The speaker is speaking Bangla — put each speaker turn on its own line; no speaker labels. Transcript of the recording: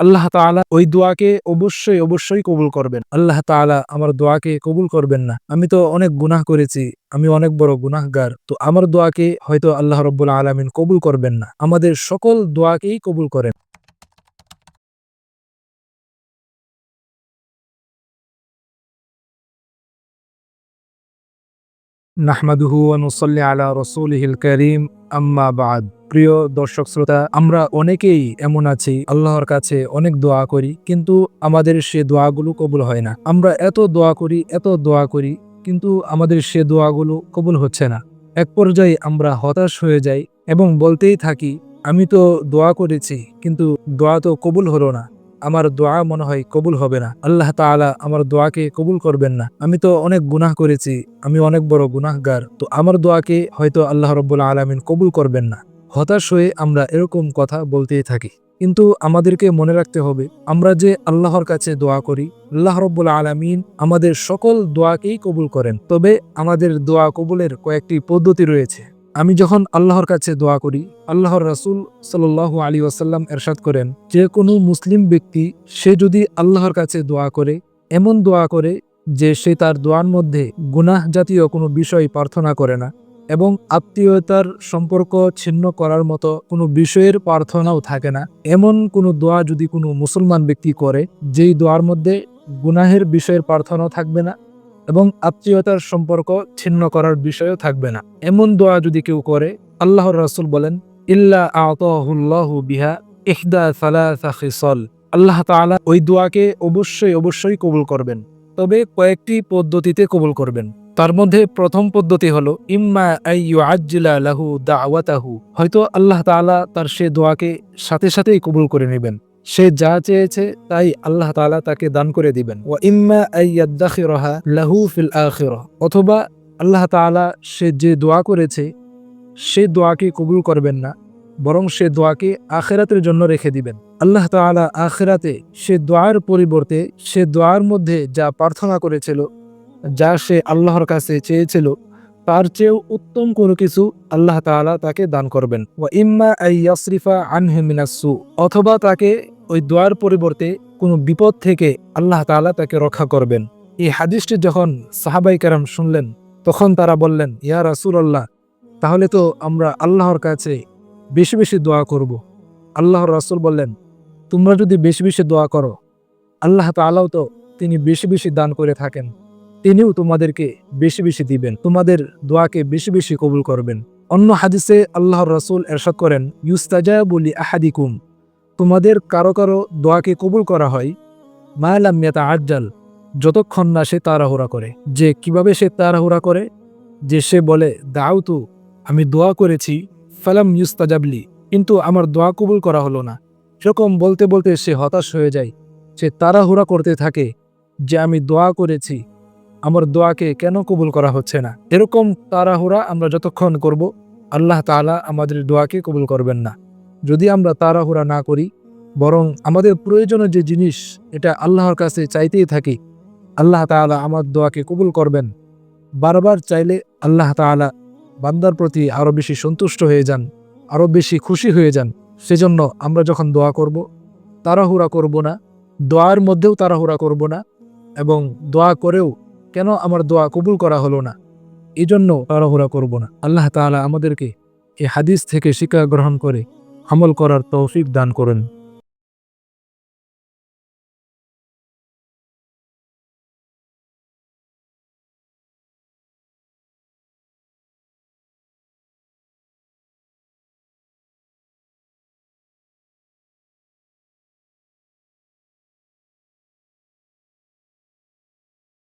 আল্লাহ তালা ওই দোয়াকে অবশ্যই অবশ্যই কবুল করবেন। আল্লাহ তালা আমার দোয়াকে কবুল করবেন না। আমি তো অনেক গুনাহ করেছি, আমি অনেক বড় গুনাহগার। তো আমার দোয়াকে হয়তো আল্লাহ রব্বুল আলমিন কবুল করবেন না। আমাদের সকল দোয়াকেই কবুল করেন। নাহমাদুহু অনুসল্লি আলা রসুলহিল করিম, আম্মা বাদ। প্রিয় দর্শক শ্রোতা, আমরা অনেকেই এমন আছি, আল্লাহর কাছে অনেক দোয়া করি, কিন্তু আমাদের সে দোয়াগুলো কবুল হয় না। আমরা এত দোয়া করি, এত দোয়া করি, কিন্তু আমাদের সে দোয়াগুলো কবুল হচ্ছে না। এক পর্যায়ে আমরা হতাশ হয়ে যাই এবং বলতেই থাকি, আমি তো দোয়া করেছি, কিন্তু দোয়া তো কবুল হলো না। আমার দোয়া মনে হয় কবুল হবে না। আল্লাহ তাআলা আমার দোয়াকে কবুল করবেন না। আমি তো অনেক গুনাহ করেছি, আমি অনেক বড় গুনাহগার। তো আমার দোয়াকে হয়তো আল্লাহ রব্বুল আলমিন কবুল করবেন না। হতাশ হয়ে আমরা এরকম কথা বলতেই থাকি। কিন্তু আমাদেরকে মনে রাখতে হবে, আমরা যে আল্লাহর কাছে দোয়া করি, আল্লাহ রব্বুল আলমিন আমাদের সকল দোয়াকেই কবুল করেন। তবে আমাদের দোয়া কবুলের কয়েকটি পদ্ধতি রয়েছে। আমি যখন আল্লাহর কাছে দোয়া করি, আল্লাহর রাসুল সাল্লাহ আলী ওয়াসাল্লাম এরশাদ করেন, যে কোনো মুসলিম ব্যক্তি, সে যদি আল্লাহর কাছে দোয়া করে, এমন দোয়া করে যে সে তার দোয়ার মধ্যে গুনাহ জাতীয় কোনো বিষয় প্রার্থনা করে না এবং আত্মীয়তার সম্পর্ক ছিন্ন করার মতো কোনো বিষয়ের প্রার্থনাও থাকে না। এমন কোনো দোয়া যদি কোনো মুসলমান ব্যক্তি করে, যেই দোয়ার মধ্যে গুনাহের বিষয়ের প্রার্থনাও থাকবে না এবং আত্মীয়তার সম্পর্ক ছিন্ন করার বিষয়ও থাকবে না। এমন দোয়া যদি কেউ করে, আল্লাহর রাসুল বলেন, ইল্লা আতহুল্লাহু বিহা ইহদা সালাসা আল্লাহ তাআলা ওই দোয়াকে অবশ্যই অবশ্যই কবুল করবেন। তবে কয়েকটি পদ্ধতিতে কবুল করবেন। তার মধ্যে প্রথম পদ্ধতি হলো, ইম্মা আইয়ুআজ্জিলা লাহু দাওয়াতাহু। হয়তো আল্লাহ তাআলা তার সে দোয়াকে সাথে সাথেই কবুল করে নেবেন। সে যা চেয়েছে, তাই আল্লাহ তাআলা তাকে দান করে দিবেন। ও ইম্মা আইয়াদ্দাখিরাহা লাহু ফিল আখিরাহ। অথবা আল্লাহ তাআলা সে যে দোয়া করেছে, সে দোয়াকে কবুল করবেন না, বরং সে দোয়াকে আখেরাতের জন্য রেখে দিবেন। আল্লাহ তাআলা আখেরাতে সে দোয়ার পরিবর্তে সে দোয়ার মধ্যে যা প্রার্থনা করেছিল, যা সে আল্লাহর কাছে চেয়েছিল তার চেয়েও উত্তম কোনো কিছু আল্লাহ তাআলা তাকে দান করবেন। ওয়া ইম্মা আইয়াসরিফা আনহু মিনাসসু অথবা তাকে ওই দোয়ার পরিবর্তে কোনো বিপদ থেকে আল্লাহ তাআলা তাকে রক্ষা করবেন। এই হাদিসটি যখন সাহাবাই কারাম শুনলেন, তখন তারা বললেন, ইয়া রাসূলুল্লাহ, তাহলে তো আমরা আল্লাহর কাছে বেশি বেশি দোয়া করব। আল্লাহর রাসূল বললেন, তোমরা যদি বেশি বেশি দোয়া করো, আল্লাহ তাআলাও তো তিনি বেশি বেশি দান করে থাকেন। তিনিও তোমাদেরকে বেশি বেশি দিবেন, তোমাদের দোয়াকে বেশি বেশি কবুল করবেন। অন্য হাদিসে আল্লাহর রাসূল এরশাদ করেন ইউস্তাজাবুলি আহাদিকুম তোমাদের কারও কারও দোয়াকে কবুল করা হয় মায়ালাম মেতা আজ্জাল যতক্ষণ না সে তাড়াহুড়া করে। যে কীভাবে সে তাড়াহুড়া করে? যে সে বলে দাউতু আমি দোয়া করেছি, ফালাম ইউস্তাজাবলি কিন্তু আমার দোয়া কবুল করা হলো না। সেরকম বলতে বলতে সে হতাশ হয়ে যায়। সে তাড়াহুড়া করতে থাকে, যে আমি দোয়া করেছি আমার দোয়াকে কেন কবুল করা হচ্ছে না? এরকম তাড়াহুড়া আমরা যতক্ষণ করব, আল্লাহ তাআলা আমাদের দোয়াকে কবুল করবেন না। যদি আমরা তাড়াহুড়া না করি, বরং আমাদের প্রয়োজনীয় যে জিনিস, এটা আল্লাহর কাছে চাইতেই থাকি, আল্লাহ তাআলা আমার দোয়াকে কবুল করবেন। বারবার চাইলে আল্লাহ তাআলা বান্দার প্রতি আরও বেশি সন্তুষ্ট হয়ে যান আরও বেশি খুশি হয়ে যান। সেজন্য আমরা যখন দোয়া করব, তাড়াহুড়া করব না, দোয়ার মধ্যেও তাড়াহুড়া করব না, এবং দোয়া করেও কেন আমার দোয়া কবুল করা হলো না? এই জন্য তাড়াহুড়া করব না। আল্লাহ তালা আমাদেরকে এই হাদিস থেকে শিক্ষা গ্রহণ করে আমল করার তৌফিক দান করেন।